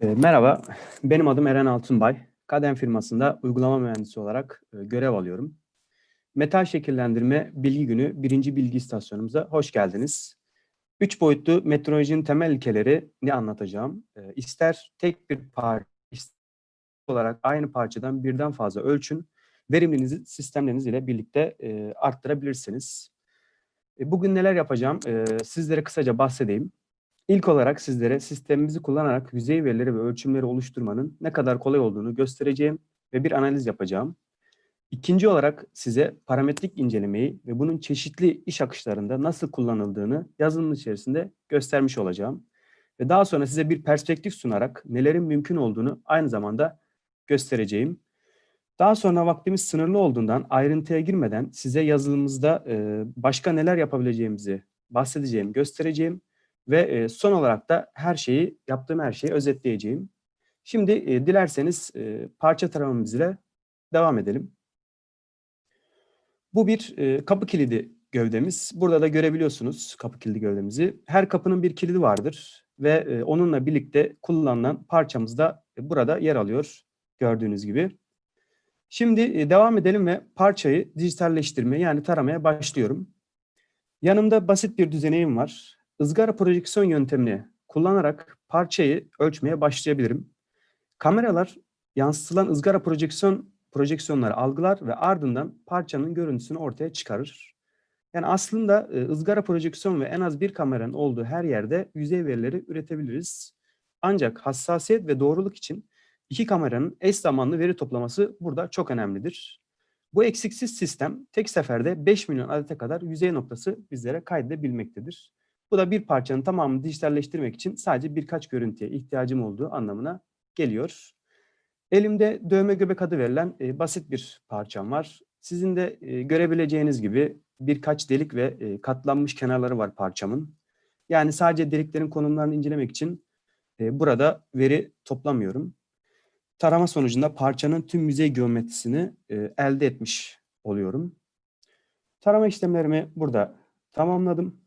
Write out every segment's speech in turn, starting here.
E, merhaba, benim adım Eren Altunbay. Kadem firmasında uygulama mühendisi olarak e, görev alıyorum. Metal şekillendirme bilgi günü birinci bilgi istasyonumuza hoş geldiniz. Üç boyutlu metrolojinin temel ilkelerini anlatacağım. E, ister tek bir parça olarak aynı parçadan birden fazla ölçün, verimliliğinizi sistemleriniz ile birlikte e, arttırabilirsiniz. E, bugün neler yapacağım? Sizlere kısaca bahsedeyim. İlk olarak sizlere sistemimizi kullanarak yüzey verileri ve ölçümleri oluşturmanın ne kadar kolay olduğunu göstereceğim ve bir analiz yapacağım. İkinci olarak size parametrik incelemeyi ve bunun çeşitli iş akışlarında nasıl kullanıldığını yazılımın içerisinde göstermiş olacağım. Ve daha sonra size bir perspektif sunarak nelerin mümkün olduğunu aynı zamanda göstereceğim. Daha sonra vaktimiz sınırlı olduğundan ayrıntıya girmeden size yazılımımızda başka neler yapabileceğimizi bahsedeceğim, göstereceğim. Ve e, son olarak da her şeyi, yaptığım her şeyi özetleyeceğim. Şimdi e, dilerseniz e, parça taramamız ile devam edelim. Bu bir kapı kilidi gövdemiz. Burada da görebiliyorsunuz kapı kilidi gövdemizi. Her kapının bir kilidi vardır ve onunla birlikte kullanılan parçamız da burada yer alıyor gördüğünüz gibi. Şimdi devam edelim ve parçayı dijitalleştirmeye yani taramaya başlıyorum. Yanımda basit bir düzeneğim var ızgara projeksiyon yöntemini kullanarak parçayı ölçmeye başlayabilirim. Kameralar yansıtılan ızgara projeksiyon projeksiyonları algılar ve ardından parçanın görüntüsünü ortaya çıkarır. Yani aslında e, ızgara projeksiyon ve en az bir kameranın olduğu her yerde yüzey verileri üretebiliriz. Ancak hassasiyet ve doğruluk için iki kameranın eş zamanlı veri toplaması burada çok önemlidir. Bu eksiksiz sistem tek seferde 5 milyon adete kadar yüzey noktası bizlere kaydedebilmektedir. Bu da bir parçanın tamamını dijitalleştirmek için sadece birkaç görüntüye ihtiyacım olduğu anlamına geliyor. Elimde dövme göbek adı verilen e, basit bir parçam var. Sizin de e, görebileceğiniz gibi birkaç delik ve e, katlanmış kenarları var parçamın. Yani sadece deliklerin konumlarını incelemek için e, burada veri toplamıyorum. Tarama sonucunda parçanın tüm yüzey geometrisini e, elde etmiş oluyorum. Tarama işlemlerimi burada tamamladım.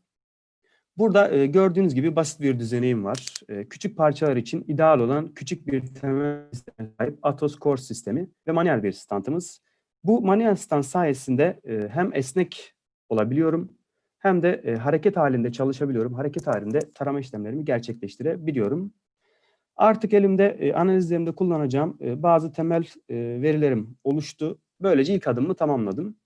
Burada e, gördüğünüz gibi basit bir düzeneğim var. E, küçük parçalar için ideal olan küçük bir temel sahip Atos Core sistemi ve manuel bir standımız. Bu manuel stand sayesinde e, hem esnek olabiliyorum hem de e, hareket halinde çalışabiliyorum. Hareket halinde tarama işlemlerimi gerçekleştirebiliyorum. Artık elimde e, analizlerimde kullanacağım e, bazı temel e, verilerim oluştu. Böylece ilk adımımı tamamladım.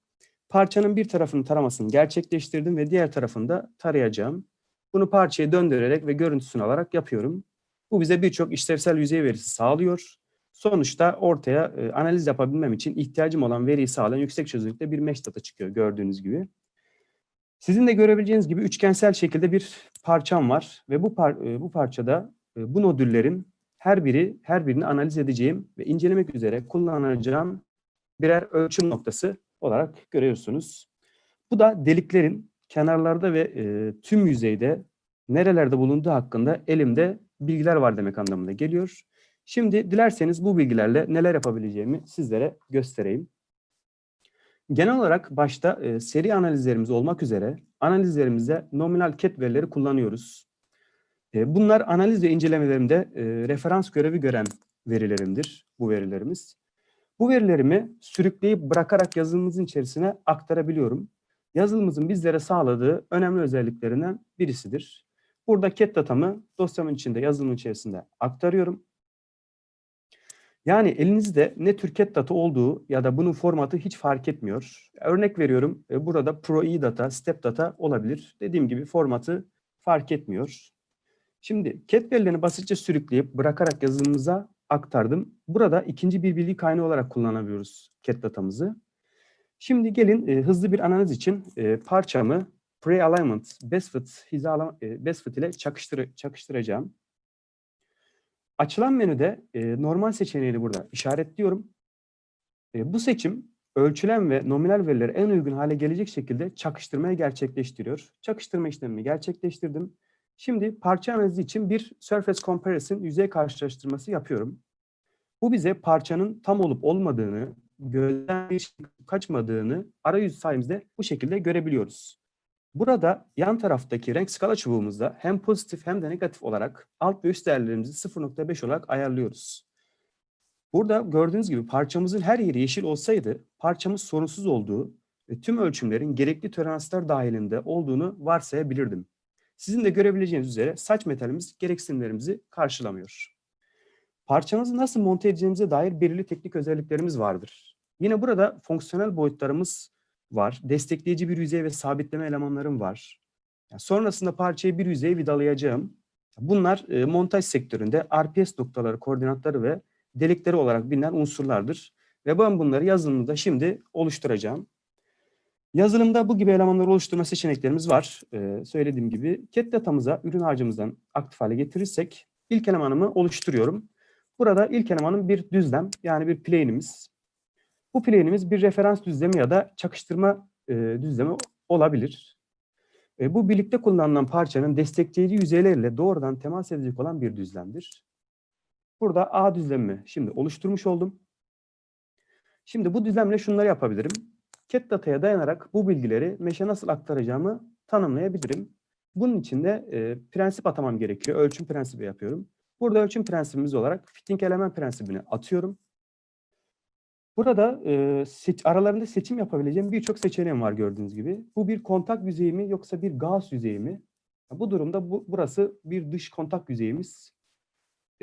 Parçanın bir tarafının taramasını gerçekleştirdim ve diğer tarafını da tarayacağım. Bunu parçaya döndürerek ve görüntüsünü alarak yapıyorum. Bu bize birçok işlevsel yüzey verisi sağlıyor. Sonuçta ortaya e, analiz yapabilmem için ihtiyacım olan veriyi sağlayan yüksek çözünürlükte bir mesh data çıkıyor gördüğünüz gibi. Sizin de görebileceğiniz gibi üçgensel şekilde bir parçam var ve bu par e, bu parçada e, bu nodüllerin her biri her birini analiz edeceğim ve incelemek üzere kullanacağım birer ölçüm noktası olarak görüyorsunuz. Bu da deliklerin kenarlarda ve e, tüm yüzeyde nerelerde bulunduğu hakkında elimde bilgiler var demek anlamına geliyor. Şimdi dilerseniz bu bilgilerle neler yapabileceğimi sizlere göstereyim. Genel olarak başta e, seri analizlerimiz olmak üzere analizlerimizde nominal cat verileri kullanıyoruz. E, bunlar analiz ve incelemelerimde e, referans görevi gören verilerimdir bu verilerimiz. Bu verilerimi sürükleyip bırakarak yazılımımızın içerisine aktarabiliyorum yazılımımızın bizlere sağladığı önemli özelliklerinden birisidir. Burada cat datamı dosyamın içinde, yazılımın içerisinde aktarıyorum. Yani elinizde ne tür cat data olduğu ya da bunun formatı hiç fark etmiyor. Örnek veriyorum, e, burada pro e data, step data olabilir. Dediğim gibi formatı fark etmiyor. Şimdi cat verilerini basitçe sürükleyip bırakarak yazılımımıza aktardım. Burada ikinci bir bilgi kaynağı olarak kullanabiliyoruz cat datamızı. Şimdi gelin e, hızlı bir analiz için e, parçamı pre-alignment best fit, hizalama, e, best fit ile çakıştır, çakıştıracağım. Açılan menüde e, normal seçeneğini burada işaretliyorum. E, bu seçim ölçülen ve nominal verileri en uygun hale gelecek şekilde çakıştırmayı gerçekleştiriyor. Çakıştırma işlemimi gerçekleştirdim. Şimdi parça analizi için bir surface comparison yüzey karşılaştırması yapıyorum. Bu bize parçanın tam olup olmadığını gözden bir şey kaçmadığını arayüz sayemizde bu şekilde görebiliyoruz. Burada yan taraftaki renk skala çubuğumuzda hem pozitif hem de negatif olarak alt ve üst değerlerimizi 0.5 olarak ayarlıyoruz. Burada gördüğünüz gibi parçamızın her yeri yeşil olsaydı parçamız sorunsuz olduğu ve tüm ölçümlerin gerekli toleranslar dahilinde olduğunu varsayabilirdim. Sizin de görebileceğiniz üzere saç metalimiz gereksinimlerimizi karşılamıyor. Parçamızı nasıl monte edeceğimize dair belirli teknik özelliklerimiz vardır. Yine burada fonksiyonel boyutlarımız var. Destekleyici bir yüzey ve sabitleme elemanlarım var. Yani sonrasında parçayı bir yüzeye vidalayacağım. Bunlar e, montaj sektöründe RPS noktaları, koordinatları ve delikleri olarak bilinen unsurlardır. Ve ben bunları yazılımda şimdi oluşturacağım. Yazılımda bu gibi elemanları oluşturma seçeneklerimiz var. Ee, söylediğim gibi CAD datamıza ürün harcımızdan aktif hale getirirsek ilk elemanımı oluşturuyorum. Burada ilk elemanım bir düzlem yani bir plane'imiz. Bu plane'imiz bir referans düzlemi ya da çakıştırma e, düzlemi olabilir. E, bu birlikte kullanılan parçanın destekleyici yüzeylerle doğrudan temas edecek olan bir düzlemdir. Burada A düzlemimi şimdi oluşturmuş oldum. Şimdi bu düzlemle şunları yapabilirim. CAD dataya dayanarak bu bilgileri meşe nasıl aktaracağımı tanımlayabilirim. Bunun için de e, prensip atamam gerekiyor. Ölçüm prensibi yapıyorum. Burada ölçüm prensibimiz olarak fitting element prensibini atıyorum. Burada e, seç, aralarında seçim yapabileceğim birçok seçeneğim var gördüğünüz gibi. Bu bir kontak yüzeyi mi yoksa bir gaz yüzeyi mi? Bu durumda bu, burası bir dış kontak yüzeyimiz.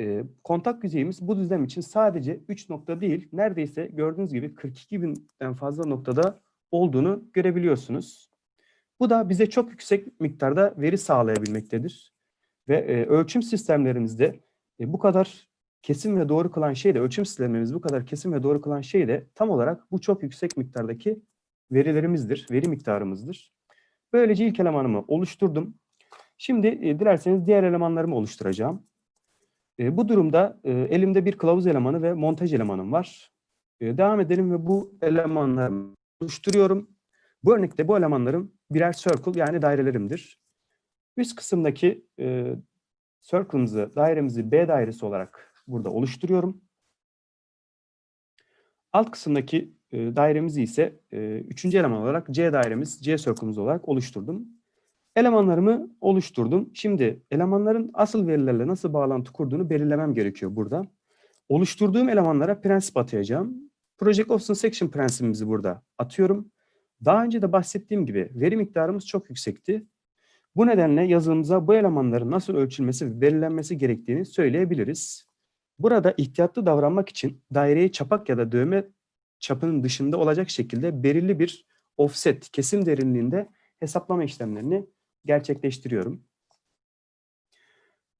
E, kontak yüzeyimiz bu düzlem için sadece 3 nokta değil, neredeyse gördüğünüz gibi 42 binden fazla noktada olduğunu görebiliyorsunuz. Bu da bize çok yüksek miktarda veri sağlayabilmektedir. Ve e, ölçüm sistemlerimizde e, bu kadar kesin ve doğru kılan şey de, ölçüm sistemlerimiz bu kadar kesin ve doğru kılan şey de tam olarak bu çok yüksek miktardaki verilerimizdir, veri miktarımızdır. Böylece ilk elemanımı oluşturdum. Şimdi e, dilerseniz diğer elemanlarımı oluşturacağım. E, bu durumda e, elimde bir kılavuz elemanı ve montaj elemanım var. E, devam edelim ve bu elemanları oluşturuyorum. Bu örnekte bu elemanlarım birer circle yani dairelerimdir. Üst kısımdaki e, circle'ımızı, dairemizi B dairesi olarak burada oluşturuyorum. Alt kısımdaki e, dairemizi ise e, üçüncü eleman olarak C dairemiz, C circle'ımız olarak oluşturdum. Elemanlarımı oluşturdum. Şimdi elemanların asıl verilerle nasıl bağlantı kurduğunu belirlemem gerekiyor burada. Oluşturduğum elemanlara prensip atayacağım. Project Option Section prensibimizi burada atıyorum. Daha önce de bahsettiğim gibi veri miktarımız çok yüksekti. Bu nedenle yazılımıza bu elemanların nasıl ölçülmesi ve belirlenmesi gerektiğini söyleyebiliriz. Burada ihtiyatlı davranmak için daireyi çapak ya da dövme çapının dışında olacak şekilde belirli bir offset, kesim derinliğinde hesaplama işlemlerini gerçekleştiriyorum.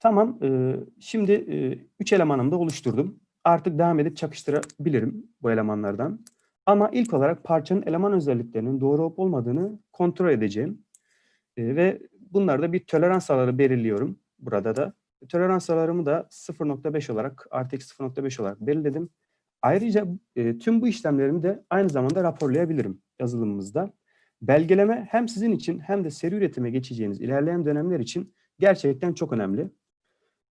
Tamam, şimdi üç elemanımı da oluşturdum. Artık devam edip çakıştırabilirim bu elemanlardan. Ama ilk olarak parçanın eleman özelliklerinin doğru olup olmadığını kontrol edeceğim. Ve bunlarda bir tolerans alanı belirliyorum burada da. Tolerans alanımı da 0.5 olarak, artı 0.5 olarak belirledim. Ayrıca e, tüm bu işlemlerimi de aynı zamanda raporlayabilirim yazılımımızda. Belgeleme hem sizin için hem de seri üretime geçeceğiniz ilerleyen dönemler için gerçekten çok önemli.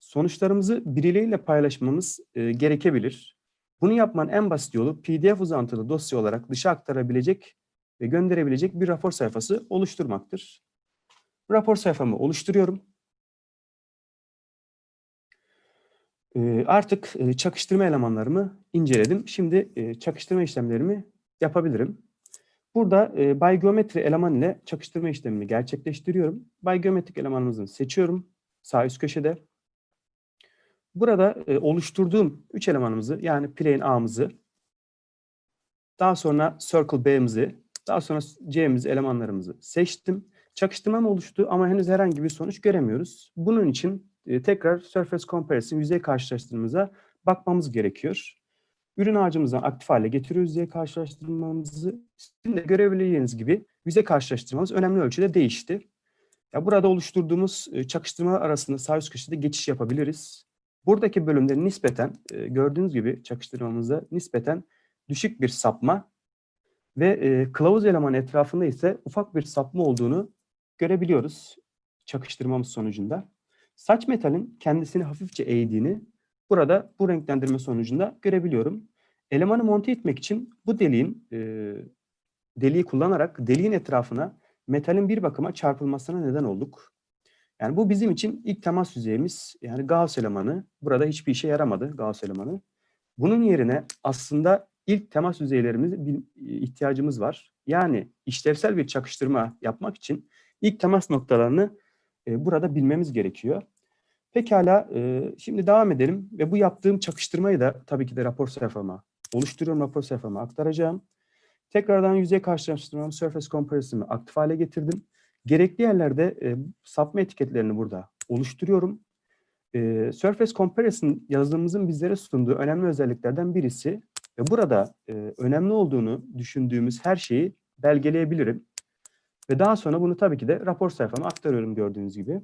Sonuçlarımızı birileriyle paylaşmamız e, gerekebilir. Bunu yapmanın en basit yolu PDF uzantılı dosya olarak dışa aktarabilecek ve gönderebilecek bir rapor sayfası oluşturmaktır. Rapor sayfamı oluşturuyorum. Artık e, çakıştırma elemanlarımı inceledim. Şimdi e, çakıştırma işlemlerimi yapabilirim. Burada e, ByGeometry eleman ile çakıştırma işlemini gerçekleştiriyorum. ByGeometrik elemanımızı seçiyorum. Sağ üst köşede. Burada oluşturduğum 3 elemanımızı yani plane A'mızı, daha sonra circle B'mizi, daha sonra C'mizi elemanlarımızı seçtim. Çakıştırmam oluştu ama henüz herhangi bir sonuç göremiyoruz. Bunun için e, tekrar Surface Comparison yüzey karşılaştırmamıza bakmamız gerekiyor. Ürün ağacımızdan aktif hale getiriyoruz diye karşılaştırmamızı. Şimdi de görebileceğiniz gibi yüzey karşılaştırmamız önemli ölçüde değişti. Ya burada oluşturduğumuz e, çakıştırmalar arasında sağ üst köşede geçiş yapabiliriz. Buradaki bölümde nispeten e, gördüğünüz gibi çakıştırmamızda nispeten düşük bir sapma ve e, kılavuz eleman etrafında ise ufak bir sapma olduğunu görebiliyoruz çakıştırmamız sonucunda. Saç metalin kendisini hafifçe eğdiğini burada bu renklendirme sonucunda görebiliyorum. Elemanı monte etmek için bu deliğin e, deliği kullanarak deliğin etrafına metalin bir bakıma çarpılmasına neden olduk. Yani bu bizim için ilk temas yüzeyimiz yani Gauss elemanı. Burada hiçbir işe yaramadı Gauss elemanı. Bunun yerine aslında ilk temas yüzeylerimiz bir ihtiyacımız var. Yani işlevsel bir çakıştırma yapmak için ilk temas noktalarını e, burada bilmemiz gerekiyor. Pekala e, şimdi devam edelim ve bu yaptığım çakıştırmayı da tabii ki de rapor sayfama oluşturuyorum rapor sayfama aktaracağım. Tekrardan yüzey karşılaştırmamı Surface Comparison'ı aktif hale getirdim. Gerekli yerlerde e, sapma etiketlerini burada oluşturuyorum. E, Surface Comparison yazılımımızın bizlere sunduğu önemli özelliklerden birisi ve burada e, önemli olduğunu düşündüğümüz her şeyi belgeleyebilirim. Ve daha sonra bunu tabii ki de rapor sayfama aktarıyorum gördüğünüz gibi.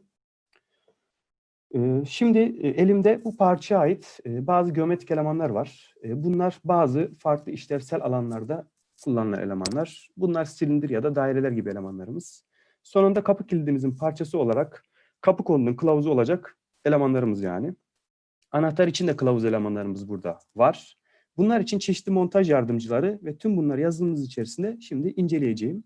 E, şimdi e, elimde bu parçaya ait e, bazı geometrik elemanlar var. E, bunlar bazı farklı işlevsel alanlarda kullanılan elemanlar. Bunlar silindir ya da daireler gibi elemanlarımız. Sonunda kapı kilidimizin parçası olarak kapı kolunun kılavuzu olacak elemanlarımız yani. Anahtar için de kılavuz elemanlarımız burada var. Bunlar için çeşitli montaj yardımcıları ve tüm bunları yazılımımız içerisinde şimdi inceleyeceğim.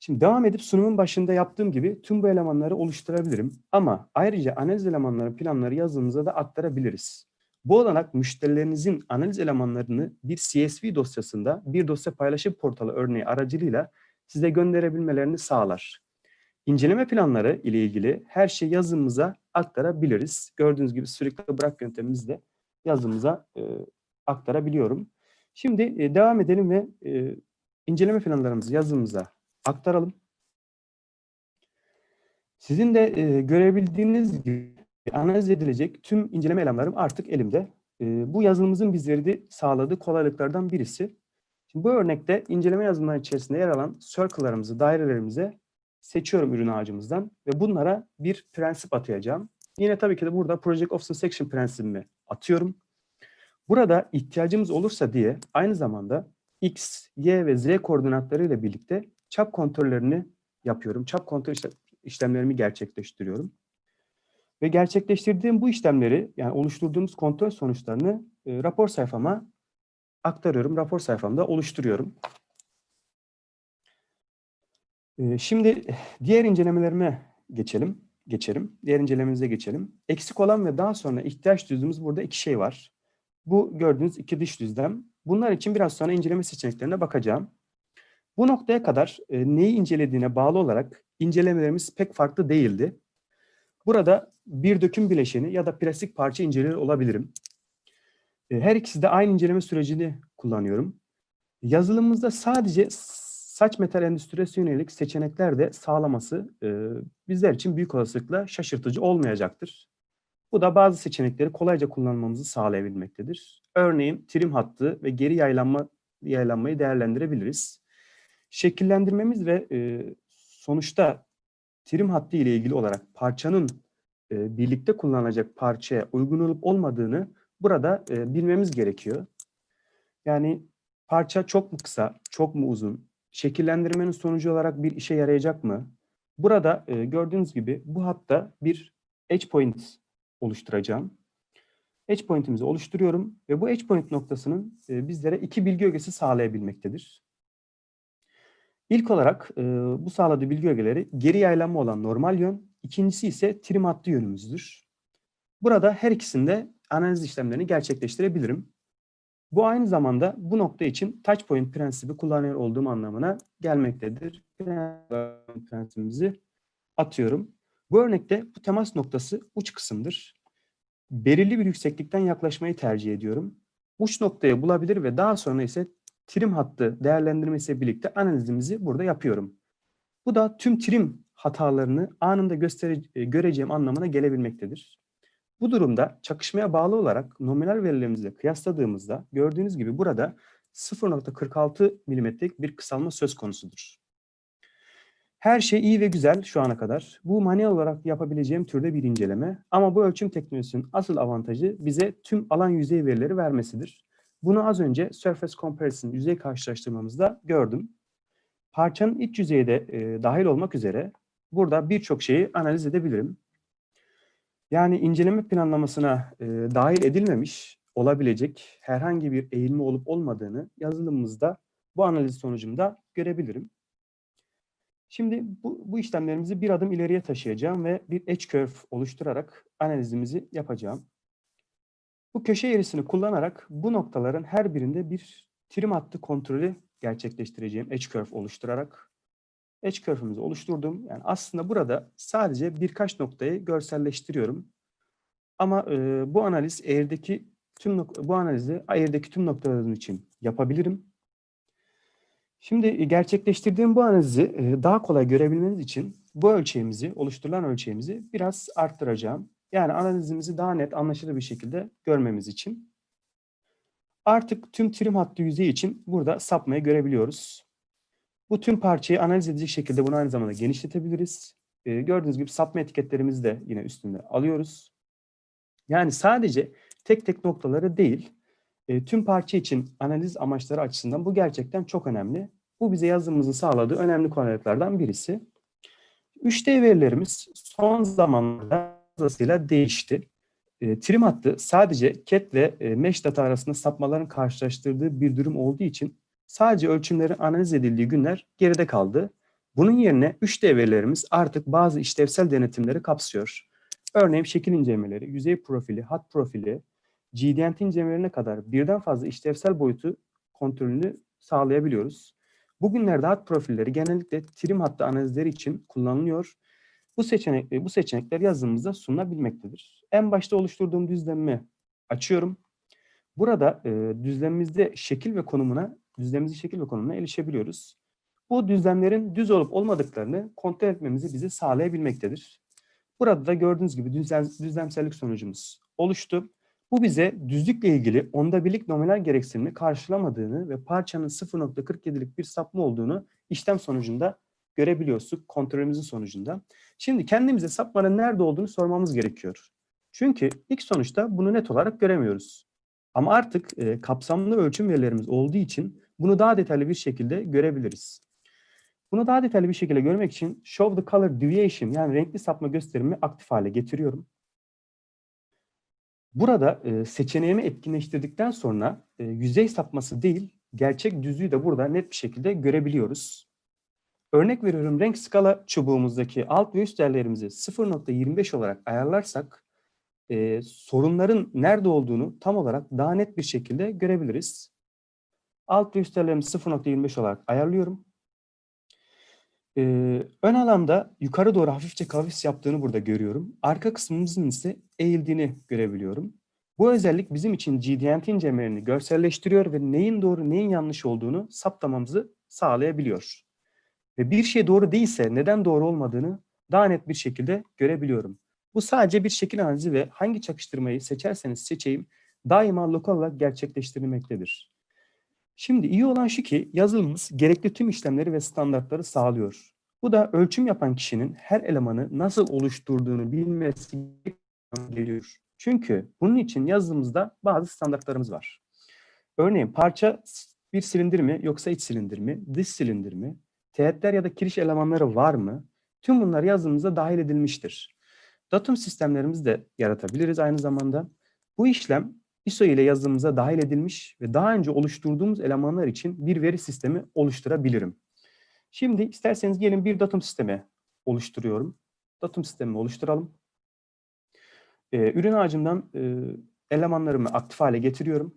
Şimdi devam edip sunumun başında yaptığım gibi tüm bu elemanları oluşturabilirim. Ama ayrıca analiz elemanları planları yazılımımıza da aktarabiliriz. Bu olanak müşterilerinizin analiz elemanlarını bir CSV dosyasında bir dosya paylaşım portalı örneği aracılığıyla size gönderebilmelerini sağlar. İnceleme planları ile ilgili her şeyi yazımıza aktarabiliriz. Gördüğünüz gibi sürekli bırak yöntemimizle yazımıza e, aktarabiliyorum. Şimdi e, devam edelim ve e, inceleme planlarımızı yazımıza aktaralım. Sizin de e, görebildiğiniz gibi analiz edilecek tüm inceleme elemanlarım artık elimde. E, bu yazılımımızın bizleri sağladığı kolaylıklardan birisi. Şimdi bu örnekte inceleme yazılımları içerisinde yer alan circle'larımızı, dairelerimize seçiyorum ürün ağacımızdan ve bunlara bir prensip atayacağım. Yine tabii ki de burada Project Offset Section prensibimi atıyorum. Burada ihtiyacımız olursa diye aynı zamanda X, Y ve Z koordinatları ile birlikte çap kontrollerini yapıyorum. Çap kontrol işlemlerimi gerçekleştiriyorum. Ve gerçekleştirdiğim bu işlemleri yani oluşturduğumuz kontrol sonuçlarını e, rapor sayfama aktarıyorum. Rapor sayfamda oluşturuyorum. E, şimdi diğer incelemelerime geçelim. Geçelim. Diğer incelememize geçelim. Eksik olan ve daha sonra ihtiyaç duyduğumuz burada iki şey var. Bu gördüğünüz iki dış düzlem. Bunlar için biraz sonra inceleme seçeneklerine bakacağım. Bu noktaya kadar e, neyi incelediğine bağlı olarak incelemelerimiz pek farklı değildi. Burada bir döküm bileşeni ya da plastik parça inceliyor olabilirim. E, her ikisi de aynı inceleme sürecini kullanıyorum. Yazılımımızda sadece saç metal endüstrisi yönelik seçenekler de sağlaması e, bizler için büyük olasılıkla şaşırtıcı olmayacaktır. Bu da bazı seçenekleri kolayca kullanmamızı sağlayabilmektedir. Örneğin trim hattı ve geri yaylanma yaylanmayı değerlendirebiliriz. Şekillendirmemiz ve e, sonuçta trim hattı ile ilgili olarak parçanın e, birlikte kullanılacak parçaya uygun olup olmadığını burada e, bilmemiz gerekiyor. Yani parça çok mu kısa, çok mu uzun, şekillendirmenin sonucu olarak bir işe yarayacak mı? Burada e, gördüğünüz gibi bu hatta bir edge point oluşturacağım. Edge point'imizi oluşturuyorum ve bu edge point noktasının e, bizlere iki bilgi ögesi sağlayabilmektedir. İlk olarak e, bu sağladığı bilgi ögeleri geri yaylanma olan normal yön, ikincisi ise trim hattı yönümüzdür. Burada her ikisinde analiz işlemlerini gerçekleştirebilirim. Bu aynı zamanda bu nokta için touch point prensibi kullanıyor olduğum anlamına gelmektedir. Prensibimizi atıyorum. Bu örnekte bu temas noktası uç kısımdır. Belirli bir yükseklikten yaklaşmayı tercih ediyorum. Uç noktayı bulabilir ve daha sonra ise trim hattı değerlendirmesiyle birlikte analizimizi burada yapıyorum. Bu da tüm trim hatalarını anında göstere, göreceğim anlamına gelebilmektedir. Bu durumda çakışmaya bağlı olarak nominal verilerimizle kıyasladığımızda gördüğünüz gibi burada 0.46 milimetrelik bir kısalma söz konusudur. Her şey iyi ve güzel şu ana kadar. Bu manuel olarak yapabileceğim türde bir inceleme. Ama bu ölçüm teknolojisinin asıl avantajı bize tüm alan yüzey verileri vermesidir. Bunu az önce Surface Comparison yüzey karşılaştırmamızda gördüm. Parçanın iç yüzeyi de e, dahil olmak üzere burada birçok şeyi analiz edebilirim. Yani inceleme planlamasına e, dahil edilmemiş olabilecek herhangi bir eğilme olup olmadığını yazılımımızda bu analiz sonucunda görebilirim. Şimdi bu, bu işlemlerimizi bir adım ileriye taşıyacağım ve bir edge curve oluşturarak analizimizi yapacağım. Bu köşe eğrisini kullanarak bu noktaların her birinde bir trim hattı kontrolü gerçekleştireceğim edge curve oluşturarak. Edge curve'ümüzü oluşturdum. Yani aslında burada sadece birkaç noktayı görselleştiriyorum. Ama e, bu analiz eğerdeki tüm bu analizi eğerdeki tüm noktalarım için yapabilirim. Şimdi e, gerçekleştirdiğim bu analizi e, daha kolay görebilmeniz için bu ölçeğimizi, oluşturulan ölçeğimizi biraz arttıracağım. Yani analizimizi daha net, anlaşılır bir şekilde görmemiz için. Artık tüm trim hattı yüzeyi için burada sapmayı görebiliyoruz. Bu tüm parçayı analiz edecek şekilde bunu aynı zamanda genişletebiliriz. E, gördüğünüz gibi sapma etiketlerimizi de yine üstünde alıyoruz. Yani sadece tek tek noktaları değil, e, tüm parça için analiz amaçları açısından bu gerçekten çok önemli. Bu bize yazılımımızın sağladığı önemli kolaylıklardan birisi. 3D verilerimiz son zamanlarda fazlasıyla değişti. E, trim hattı sadece CAD ve e, Mesh data arasında sapmaların karşılaştırdığı bir durum olduğu için sadece ölçümlerin analiz edildiği günler geride kaldı. Bunun yerine 3D verilerimiz artık bazı işlevsel denetimleri kapsıyor. Örneğin şekil incelemeleri, yüzey profili, hat profili, GDNT incelemelerine kadar birden fazla işlevsel boyutu kontrolünü sağlayabiliyoruz. Bugünlerde hat profilleri genellikle trim hattı analizleri için kullanılıyor. Bu seçenek bu seçenekler yazılımımızda sunulabilmektedir. En başta oluşturduğum düzlemi açıyorum. Burada e, düzlemimizde şekil ve konumuna, düzlemimizin şekil ve konumuna erişebiliyoruz. Bu düzlemlerin düz olup olmadıklarını kontrol etmemizi bize sağlayabilmektedir. Burada da gördüğünüz gibi düzlem, düzlemsellik sonucumuz oluştu. Bu bize düzlükle ilgili onda birlik nominal gereksinimi karşılamadığını ve parçanın 0.47'lik bir sapma olduğunu işlem sonucunda görebiliyoruz kontrolümüzün sonucunda. Şimdi kendimize sapmanın nerede olduğunu sormamız gerekiyor. Çünkü ilk sonuçta bunu net olarak göremiyoruz. Ama artık e, kapsamlı ölçüm verilerimiz olduğu için bunu daha detaylı bir şekilde görebiliriz. Bunu daha detaylı bir şekilde görmek için Show the Color Deviation yani renkli sapma gösterimi aktif hale getiriyorum. Burada e, seçeneğimi etkinleştirdikten sonra e, yüzey sapması değil, gerçek düzlüğü de burada net bir şekilde görebiliyoruz. Örnek veriyorum renk skala çubuğumuzdaki alt ve üst değerlerimizi 0.25 olarak ayarlarsak e, sorunların nerede olduğunu tam olarak daha net bir şekilde görebiliriz. Alt ve üst değerlerimizi 0.25 olarak ayarlıyorum. Ee, ön alanda yukarı doğru hafifçe kavis yaptığını burada görüyorum. Arka kısmımızın ise eğildiğini görebiliyorum. Bu özellik bizim için GDNT incelemelerini görselleştiriyor ve neyin doğru neyin yanlış olduğunu saptamamızı sağlayabiliyor. Ve bir şey doğru değilse neden doğru olmadığını daha net bir şekilde görebiliyorum. Bu sadece bir şekil analizi ve hangi çakıştırmayı seçerseniz seçeyim daima lokal olarak gerçekleştirilmektedir. Şimdi iyi olan şu ki yazılımımız gerekli tüm işlemleri ve standartları sağlıyor. Bu da ölçüm yapan kişinin her elemanı nasıl oluşturduğunu bilmesi geliyor. Çünkü bunun için yazılımımızda bazı standartlarımız var. Örneğin parça bir silindir mi yoksa iç silindir mi, dış silindir mi, teğetler ya da kiriş elemanları var mı? Tüm bunlar yazılımımıza dahil edilmiştir. Datum sistemlerimizi de yaratabiliriz aynı zamanda. Bu işlem ISO ile yazılımımıza dahil edilmiş ve daha önce oluşturduğumuz elemanlar için bir veri sistemi oluşturabilirim. Şimdi isterseniz gelin bir datum sistemi oluşturuyorum. Datum sistemi oluşturalım. Ee, ürün ağacımdan e, elemanlarımı aktif hale getiriyorum.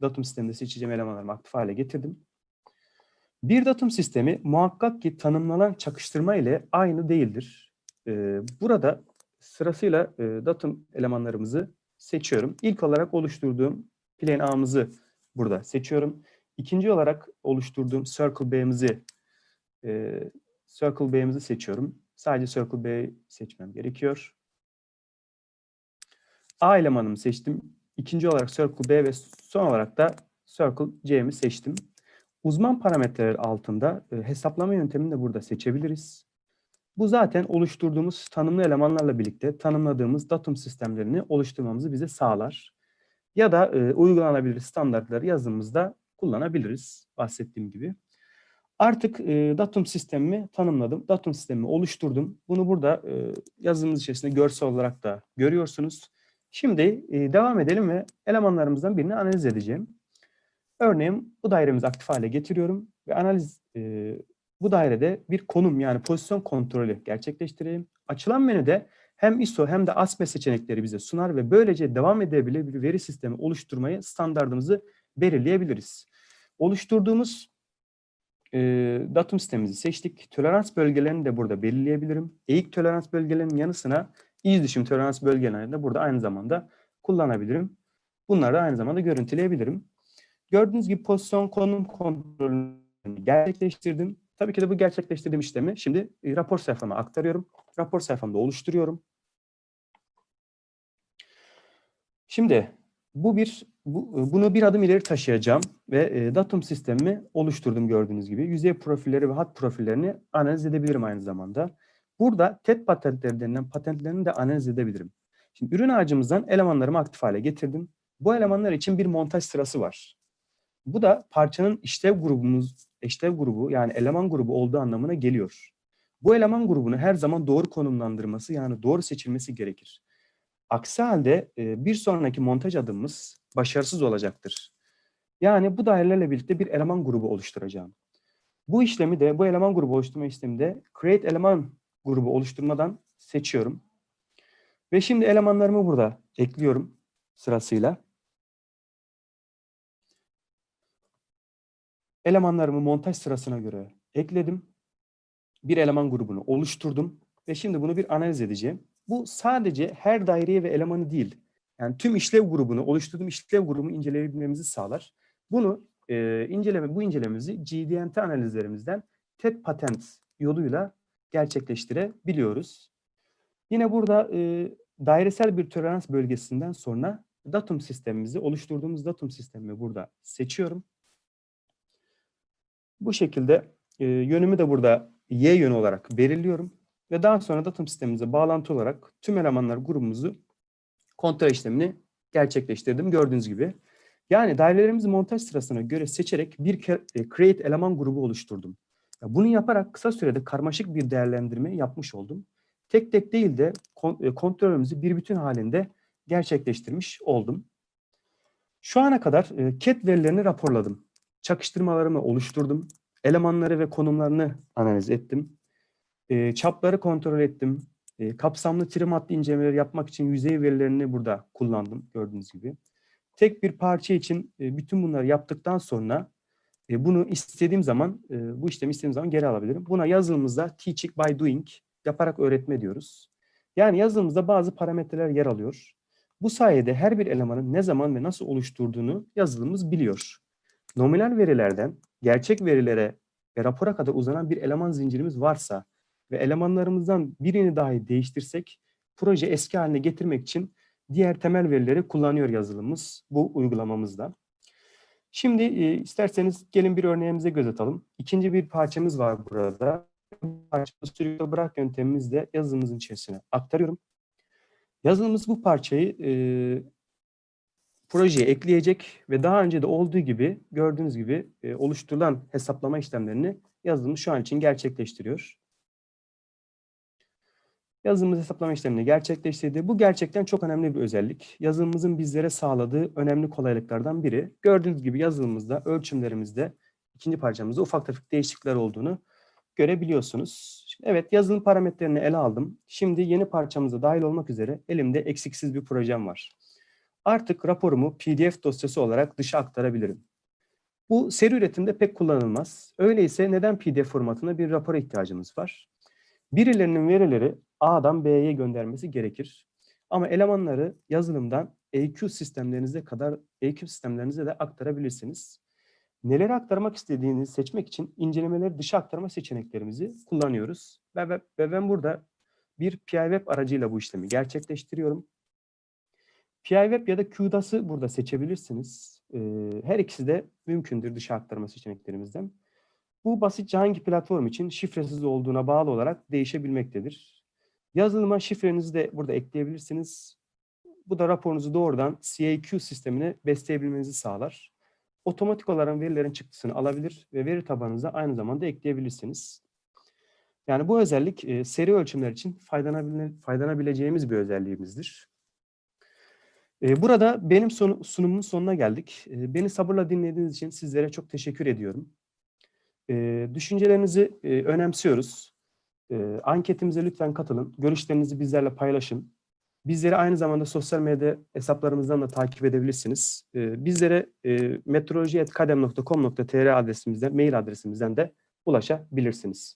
Datum sisteminde seçeceğim elemanlarımı aktif hale getirdim. Bir datum sistemi muhakkak ki tanımlanan çakıştırma ile aynı değildir. Ee, burada sırasıyla e, datum elemanlarımızı seçiyorum. İlk olarak oluşturduğum plane A'mızı burada seçiyorum. İkinci olarak oluşturduğum Circle B'mizi e, Circle B'mizi seçiyorum. Sadece Circle B seçmem gerekiyor. A elemanımı seçtim. İkinci olarak Circle B ve son olarak da Circle C'mi seçtim. Uzman parametreler altında e, hesaplama yöntemini de burada seçebiliriz. Bu zaten oluşturduğumuz tanımlı elemanlarla birlikte tanımladığımız datum sistemlerini oluşturmamızı bize sağlar. Ya da e, uygulanabilir standartları yazımızda kullanabiliriz bahsettiğim gibi. Artık e, datum sistemimi tanımladım. Datum sistemimi oluşturdum. Bunu burada e, yazımız içerisinde görsel olarak da görüyorsunuz. Şimdi e, devam edelim ve elemanlarımızdan birini analiz edeceğim. Örneğin bu dairemizi aktif hale getiriyorum ve analiz e, bu dairede bir konum yani pozisyon kontrolü gerçekleştireyim. Açılan menüde hem ISO hem de ASME seçenekleri bize sunar ve böylece devam edebilir bir veri sistemi oluşturmayı standartımızı belirleyebiliriz. Oluşturduğumuz e, datum sistemimizi seçtik. Tolerans bölgelerini de burada belirleyebilirim. Eğik tolerans bölgelerinin yanı sıra iz düşüm tolerans bölgelerini de burada aynı zamanda kullanabilirim. Bunları da aynı zamanda görüntüleyebilirim. Gördüğünüz gibi pozisyon konum kontrolünü gerçekleştirdim. Tabii ki de bu gerçekleştirdiğim işlemi şimdi e, rapor sayfama aktarıyorum. Rapor sayfamda oluşturuyorum. Şimdi bu bir bu, bunu bir adım ileri taşıyacağım ve e, datum sistemimi oluşturdum gördüğünüz gibi. Yüzey profilleri ve hat profillerini analiz edebilirim aynı zamanda. Burada TED patentleri denilen patentlerini de analiz edebilirim. Şimdi ürün ağacımızdan elemanlarımı aktif hale getirdim. Bu elemanlar için bir montaj sırası var. Bu da parçanın işlev grubumuz, işlev grubu yani eleman grubu olduğu anlamına geliyor. Bu eleman grubunu her zaman doğru konumlandırması yani doğru seçilmesi gerekir. Aksi halde e, bir sonraki montaj adımımız başarısız olacaktır. Yani bu dairelerle birlikte bir eleman grubu oluşturacağım. Bu işlemi de bu eleman grubu oluşturma işleminde create eleman grubu oluşturmadan seçiyorum. Ve şimdi elemanlarımı burada ekliyorum sırasıyla. Elemanlarımı montaj sırasına göre ekledim. Bir eleman grubunu oluşturdum ve şimdi bunu bir analiz edeceğim. Bu sadece her daireye ve elemanı değil, yani tüm işlev grubunu, oluşturduğum işlev grubunu inceleyebilmemizi sağlar. Bunu e, inceleme, bu incelememizi GDNT analizlerimizden TED patent yoluyla gerçekleştirebiliyoruz. Yine burada e, dairesel bir tolerans bölgesinden sonra datum sistemimizi, oluşturduğumuz datum sistemimi burada seçiyorum. Bu şekilde e, yönümü de burada Y yönü olarak belirliyorum. Ve daha sonra datum sistemimize bağlantı olarak tüm elemanlar grubumuzu kontrol işlemini gerçekleştirdim gördüğünüz gibi. Yani dairelerimizi montaj sırasına göre seçerek bir e, create eleman grubu oluşturdum. Bunu yaparak kısa sürede karmaşık bir değerlendirme yapmış oldum. Tek tek değil de e, kontrolümüzü bir bütün halinde gerçekleştirmiş oldum. Şu ana kadar e, CAT verilerini raporladım. Çakıştırmalarımı oluşturdum. Elemanları ve konumlarını analiz ettim. E, çapları kontrol ettim. E, kapsamlı trim hattı incelemeleri yapmak için yüzey verilerini burada kullandım gördüğünüz gibi. Tek bir parça için e, bütün bunları yaptıktan sonra e, bunu istediğim zaman, e, bu işlemi istediğim zaman geri alabilirim. Buna yazılımımızda teaching by doing yaparak öğretme diyoruz. Yani yazılımımızda bazı parametreler yer alıyor. Bu sayede her bir elemanın ne zaman ve nasıl oluşturduğunu yazılımımız biliyor. Nominal verilerden gerçek verilere ve rapora kadar uzanan bir eleman zincirimiz varsa ve elemanlarımızdan birini dahi değiştirsek proje eski haline getirmek için diğer temel verileri kullanıyor yazılımımız bu uygulamamızda. Şimdi e, isterseniz gelin bir örneğimize göz atalım. İkinci bir parçamız var burada. Parçamızı sürükle bırak yöntemimizle yazılımımızın içerisine aktarıyorum. Yazılımımız bu parçayı e, projeye ekleyecek ve daha önce de olduğu gibi gördüğünüz gibi e, oluşturulan hesaplama işlemlerini yazılımımız şu an için gerçekleştiriyor yazılımımız hesaplama işlemini gerçekleştirdi. Bu gerçekten çok önemli bir özellik. Yazılımımızın bizlere sağladığı önemli kolaylıklardan biri. Gördüğünüz gibi yazılımımızda, ölçümlerimizde ikinci parçamızda ufak tefek değişiklikler olduğunu görebiliyorsunuz. Evet yazılım parametrelerini ele aldım. Şimdi yeni parçamıza dahil olmak üzere elimde eksiksiz bir projem var. Artık raporumu PDF dosyası olarak dışa aktarabilirim. Bu seri üretimde pek kullanılmaz. Öyleyse neden PDF formatında bir rapora ihtiyacımız var? Birilerinin verileri A'dan B'ye göndermesi gerekir. Ama elemanları yazılımdan EQ sistemlerinize kadar EQ sistemlerinize de aktarabilirsiniz. Neleri aktarmak istediğinizi seçmek için incelemeleri dışa aktarma seçeneklerimizi kullanıyoruz. Ve, ve, ben burada bir PIWeb aracıyla bu işlemi gerçekleştiriyorum. PIWeb ya da QDAS'ı burada seçebilirsiniz. Her ikisi de mümkündür dışa aktarma seçeneklerimizden. Bu basitçe hangi platform için şifresiz olduğuna bağlı olarak değişebilmektedir. Yazılıma şifrenizi de burada ekleyebilirsiniz. Bu da raporunuzu doğrudan CAQ sistemine besleyebilmenizi sağlar. Otomatik olarak verilerin çıktısını alabilir ve veri tabanınıza aynı zamanda ekleyebilirsiniz. Yani bu özellik e, seri ölçümler için faydalanabileceğimiz bir özelliğimizdir. E, burada benim son, sunumumun sonuna geldik. E, beni sabırla dinlediğiniz için sizlere çok teşekkür ediyorum. E, düşüncelerinizi e, önemsiyoruz. Anketimize lütfen katılın. Görüşlerinizi bizlerle paylaşın. Bizleri aynı zamanda sosyal medya hesaplarımızdan da takip edebilirsiniz. Bizlere e, meteoroloji.kadem.com.tr adresimizden, mail adresimizden de ulaşabilirsiniz.